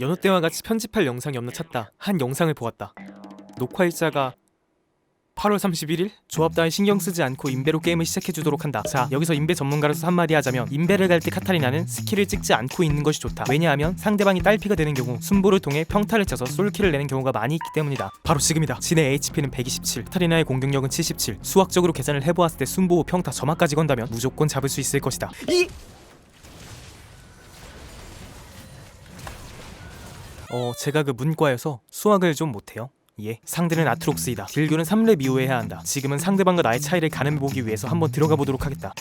여느 때와 같이 편집할 영상이 없나 찾다 한 영상을 보았다. 녹화일자가 8월 31일? 조합 따위 신경 쓰지 않고 인베로 게임을 시작해주도록 한다. 자, 여기서 인베 전문가로서 한마디 하자면 인베를 갈 때 카타리나는 스킬을 찍지 않고 있는 것이 좋다. 왜냐하면 상대방이 딸피가 되는 경우 순보를 통해 평타를 쳐서 솔킬을 내는 경우가 많이 있기 때문이다. 바로 지금이다. 진의 HP는 127, 카타리나의 공격력은 77. 수학적으로 계산을 해보았을 때 순보 후 평타 점화까지 건다면 무조건 잡을 수 있을 것이다. 이 어, 제가 그 문과여서 수학을 좀 못해요. 예. 상대는 아트록스이다. 딜교는 3렙 이후에 해야 한다. 지금은 상대방과 나의 차이를 가늠해보기 위해서 한번 들어가 보도록 하겠다.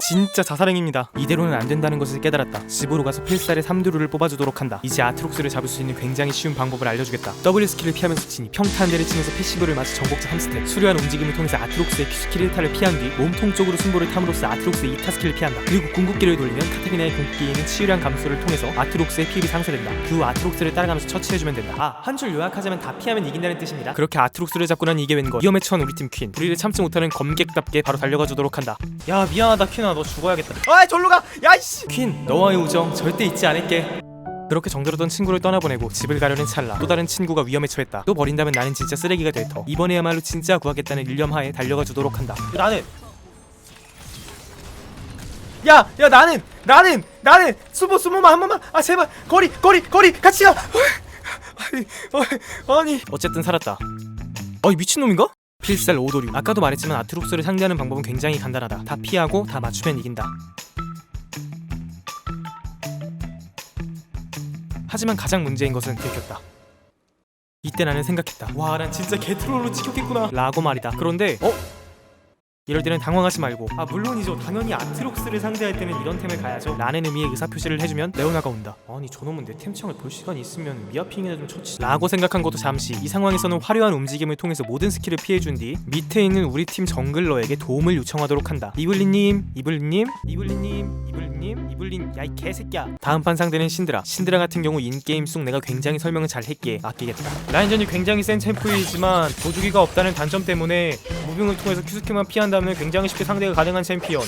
진짜 자살행입니다. 이대로는 안 된다는 것을 깨달았다. 집으로 가서 필살의 삼두루를 뽑아주도록 한다. 이제 아트록스를 잡을 수 있는 굉장히 쉬운 방법을 알려주겠다. W 스킬을 피하면서 평타 한 대를 치면서 패시브를 마치 정복자 3스텝 수려한 움직임을 통해서 아트록스의 스킬 1타를 피한 뒤 몸통 쪽으로 승부를 탐으로써 아트록스의 2타 스킬을 피한다. 그리고 궁극기를 돌리면 카타리나의 궁극기에는 치유량 감소를 통해서 아트록스의 피흡이 상쇄된다. 그후 아트록스를 따라가면서 처치해주면 된다. 아, 한 줄 요약하자면 다 피하면 이긴다는 뜻입니다. 그렇게 아트록스를 잡고 난 이게 웬걸. 위험에 처한 우리 팀 퀸. 불의를 참지 못하는 검객답게 바로 달려가 주도록 한다. 야 미안하다 퀸아 너 죽어야겠다. 아 절로 가. 야이씨. 퀸 너와의 우정 절대 잊지 않을게. 그렇게 정들었던 친구를 떠나보내고 집을 가려는 찰나 또 다른 친구가 위험에 처했다 또 버린다면 나는 진짜 쓰레기가 될 터 이번에야말로 진짜 구하겠다는 일념하에 달려가 주도록 한다 나는 야! 야 나는! 나는! 나는! 수모 수모만 한 번만! 아 제발! 거리! 거리! 거리! 같이 가! 아니, 아니 어쨌든 살았다 어이 미친놈인가? 필살 오도류 아까도 말했지만 아트록스를 상대하는 방법은 굉장히 간단하다 다 피하고 다 맞추면 이긴다 하지만 가장 문제인 것은 들켰다. 이때 나는 생각했다. 와, 난 진짜 개트롤로 찍혔겠구나. 라고 말이다. 그런데 어? 이럴 때는 당황하지 말고. 아 물론이죠 당연히 아트록스를 상대할 때는 이런 템을 가야죠. 라는 의미의 의사표시를 해주면 레오나가 온다. 아니 저놈은 내 템창을 볼 시간이 있으면 미아핑이나 좀 쳐치. 라고 생각한 것도 잠시. 이 상황에서는 화려한 움직임을 통해서 모든 스킬을 피해준 뒤 밑에 있는 우리 팀 정글러에게 도움을 요청하도록 한다. 이블리님 이블리님 이블리님 이블리님 이블린 야이 개새끼야. 다음 판 상대는 신드라. 신드라 같은 경우 인게임 속 내가 굉장히 설명을 잘 했기에 아끼겠다. 라인전이 굉장히 센 챔프이지만 도주기가 없다는 단점 때문에 무빙을 통해서 큐스킬만 피한다 면 굉장히 쉽게 상대가 가능한 챔피언.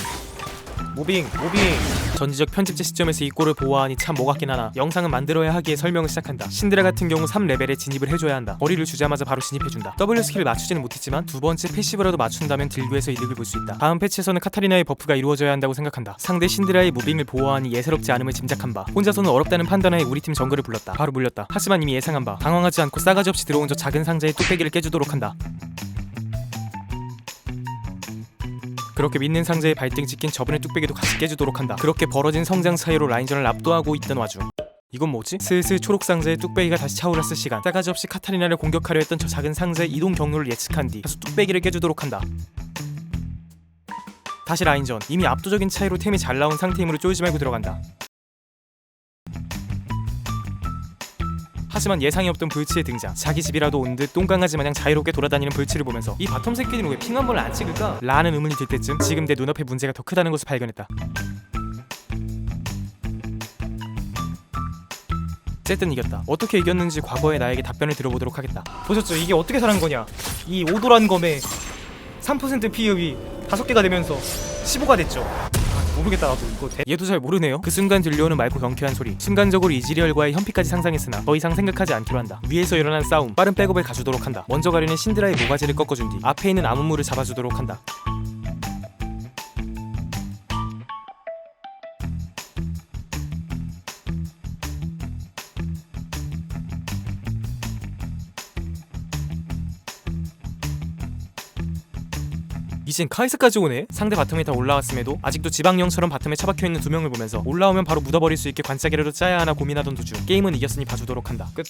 무빙 무빙. 전지적 편집제 시점에서 이 꼴을 보아하니 참 뭐같긴 하나 영상은 만들어야 하기에 설명을 시작한다. 신드라 같은 경우 3레벨에 진입을 해줘야 한다. 거리를 주자마자 바로 진입해준다. W 스킬을 맞추지는 못했지만 두 번째 패시브라도 맞춘다면 딜교에서 이득을 볼 수 있다. 다음 패치에서는 카타리나의 버프가 이루어져야 한다고 생각한다. 상대 신드라의 무빙을 보아하니 예사롭지 않음을 짐작한 바 혼자서는 어렵다는 판단하에 우리 팀 정글을 불렀다. 바로 물렸다. 하지만 이미 예상한 바 당황하지 않고 싸가지 없이 들어온 저 작은 상자의 뚝배기를 깨주도록 한다 그렇게 믿는 상자에 발등 찍힌 저분의 뚝배기도 같이 깨주도록 한다. 그렇게 벌어진 성장 사이로 라인전을 압도하고 있던 와중 이건 뭐지? 슬슬 초록 상자의 뚝배기가 다시 차오랐을 시간 싸가지 없이 카타리나를 공격하려 했던 저 작은 상자의 이동 경로를 예측한 뒤 다수 뚝배기를 깨주도록 한다. 다시 라인전 이미 압도적인 차이로 템이 잘 나온 상태이므로 쫄지 말고 들어간다. 하지만 예상이 없던 불치의 등장 자기 집이라도 온 듯 똥강아지 마냥 자유롭게 돌아다니는 불치를 보면서 이 바텀 새끼는 왜 핑 한 번을 안 찍을까? 라는 의문이 들 때쯤 지금 내 눈앞에 문제가 더 크다는 것을 발견했다 어쨌든 이겼다 어떻게 이겼는지 과거의 나에게 답변을 들어보도록 하겠다 보셨죠? 이게 어떻게 살은 거냐? 이 오도란 검에 3% 피흡이 5개가 되면서 15가 됐죠. 아, 모르겠다 나도 이거 대... 얘도 잘 모르네요. 그 순간 들려오는 맑고 경쾌한 소리. 순간적으로 이지리얼과의 현피까지 상상했으나 더 이상 생각하지 않기로 한다. 위에서 일어난 싸움. 빠른 백업을 가주도록 한다. 먼저 가려는 신드라의 모가지를 꺾어준 뒤 앞에 있는 아무무를 잡아주도록 한다 이젠 카이스까지 오네? 상대 바텀에 다 올라왔음에도 아직도 지방령처럼 바텀에 처박혀 있는 두 명을 보면서 올라오면 바로 묻어버릴 수 있게 관짝이라도 짜야 하나 고민하던 도중 게임은 이겼으니 봐주도록 한다 끝